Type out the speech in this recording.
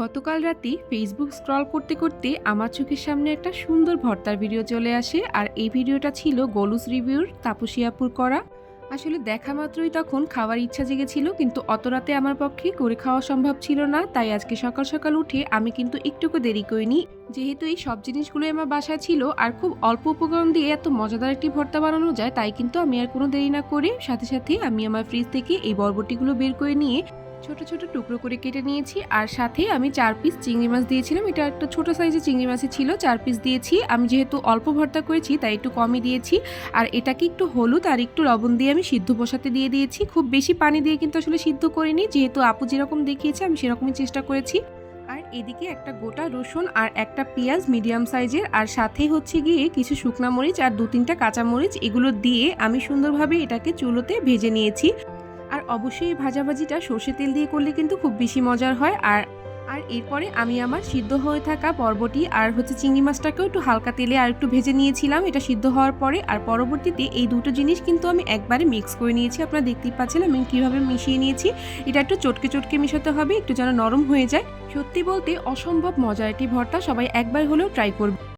গতকাল রাতে Facebook scroll করতে করতে আমার চোখের সামনে একটা সুন্দর ভর্তার ভিডিও চলে আসে আর এই ভিডিওটা ছিল গোলুস রিভিউর তাপসিয়াপুর করা। আসলে দেখা মাত্রই তখন খাওয়ার ইচ্ছা জেগেছিল, কিন্তু অত রাতে আমার পক্ষে করে খাওয়া সম্ভব ছিল না, তাই আজকে সকাল সকাল উঠে আমি কিন্তু একটুকু দেরি করিনি। যেহেতু এই সব জিনিসগুলোই আমার বাসায় ছিল আর খুব অল্প উপকরণ দিয়ে এত মজাদার একটি ভর্তা বানানো যায়, তাই কিন্তু আমি আর কোনো দেরি না করে সাথে সাথে আমি আমার ফ্রিজ থেকে এই বরবটিগুলো বের করে নিয়ে ছোট ছোট টুকরো করে কেটে নিয়েছি আর সাথে আমি চার পিস চিংড়ি মাছ দিয়েছিলাম। এটা একটা ছোট সাইজের চিংড়ি মাছই ছিল, চার পিস দিয়েছি। আমি যেহেতু অল্প ভর্তা করেছি, তাই একটু কমই দিয়েছি। আর এটাকে একটু হলুদ আর একটু লবণ দিয়ে আমি সিদ্ধ বসাতে দিয়ে দিয়েছি। খুব বেশি পানি দিয়ে কিন্তু আসলে সিদ্ধ করিনি। যেহেতু আপু যেরকম দেখিয়েছে, আমি সেরকমই চেষ্টা করেছি। আর এদিকে একটা গোটা রসুন আর একটা পেঁয়াজ মিডিয়াম সাইজের আর সাথে হচ্ছে গিয়ে কিছু শুকনা মরিচ আর দু তিনটা কাঁচা মরিচ। এগুলো দিয়ে আমি সুন্দরভাবে এটাকে চুলোতে ভেজে নিয়েছি। অবশ্যই ভাজাভাজিটা সর্ষে তেল দিয়ে করলে কিন্তু খুব বেশি মজার হয়। আর আর এরপরে আমি আমার সিদ্ধ হয়ে থাকা পর্বটি আর হচ্ছে চিংড়ি মাছটাকেও একটু হালকা তেলে আর একটু ভেজে নিয়েছিলাম। এটা সিদ্ধ হওয়ার পরে আর পরবর্তীতে এই দুটো জিনিস কিন্তু আমি একবারে মিক্স করে নিয়েছি। আপনারা দেখতেই পাচ্ছেন আমি কীভাবে মিশিয়ে নিয়েছি। এটা একটু চটকে চটকে মেশাতে হবে, একটু যেন নরম হয়ে যায়। সত্যি বলতে অসম্ভব মজার একটি ভর্তা, সবাই একবার হলেও ট্রাই করবে।